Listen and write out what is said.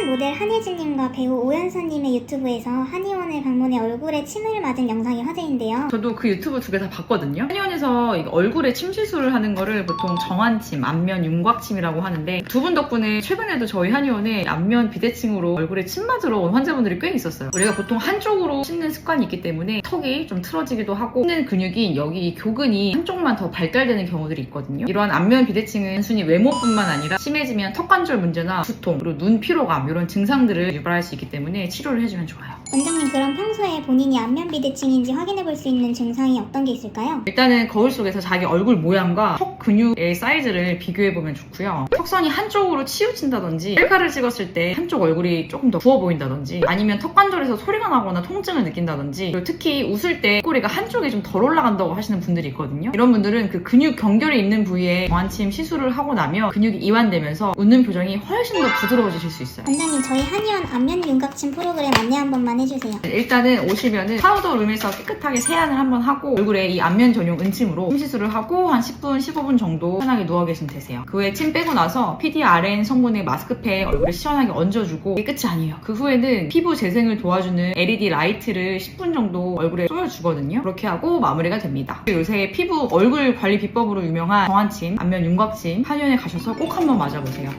패션 모델 한혜진님과 배우 오연서님의 유튜브에서 한의원을 방문해 얼굴에 침을 맞은 영상이 화제인데요. 저도 그 유튜브 두 개 다 봤거든요. 한의원에서 얼굴에 침 시술을 하는 거를 보통 정한침, 안면 윤곽침이라고 하는데 두 분 덕분에 최근에도 저희 한의원에 안면 비대칭으로 얼굴에 침 맞으러 온 환자분들이 꽤 있었어요. 우리가 보통 한쪽으로 씹는 습관이 있기 때문에 턱이 좀 틀어지기도 하고 씹는 근육이 여기 이 교근이 한쪽만 더 발달되는 경우들이 있거든요. 이러한 안면 비대칭은 단순히 외모뿐만 아니라 심해지면 턱관절 문제나 두통, 그리고 눈 피로감 이런 증상들을 유발할 수 있기 때문에 치료를 해주면 좋아요. 원장님 그럼 평소에 본인이 안면 비대칭인지 확인해 볼 수 있는 증상이 어떤 게 있을까요? 일단은 거울 속에서 자기 얼굴 모양과 턱 근육의 사이즈를 비교해 보면 좋고요. 턱선이 한쪽으로 치우친다든지 셀카를 찍었을 때 한쪽 얼굴이 조금 더 부어 보인다든지 아니면 턱 관절에서 소리가 나거나 통증을 느낀다든지 그리고 특히 웃을 때 꼬리가 한쪽에 좀덜 올라간다고 하시는 분들이 있거든요. 이런 분들은 그 근육 경결이 있는 부위에 정한침 시술을 하고 나면 근육이 이완되면서 웃는 표정이 훨씬 더 부드러워지실 수 있어요. 원장님 저희 한의원 안면 윤곽침 프로그램 안내 한 번만 해주세요. 일단은 오시면은 파우더 룸에서 깨끗하게 세안을 한번 하고 얼굴에 이 안면 전용 은침으로 침 시술을 하고 한 10분, 15분 정도 편하게 누워 계시면 되세요. 그 후에 침 빼고 나서 PDRN 성분의 마스크팩 얼굴에 시원하게 얹어주고 이게 끝이 아니에요. 그 후에는 피부 재생을 도와주는 LED 라이트를 10분 정도 얼굴에 쏘여주거든요. 그렇게 하고 마무리가 됩니다. 요새 피부 얼굴 관리 비법으로 유명한 정한침, 안면 윤곽침 한의원에 가셔서 꼭 한번 맞아보세요.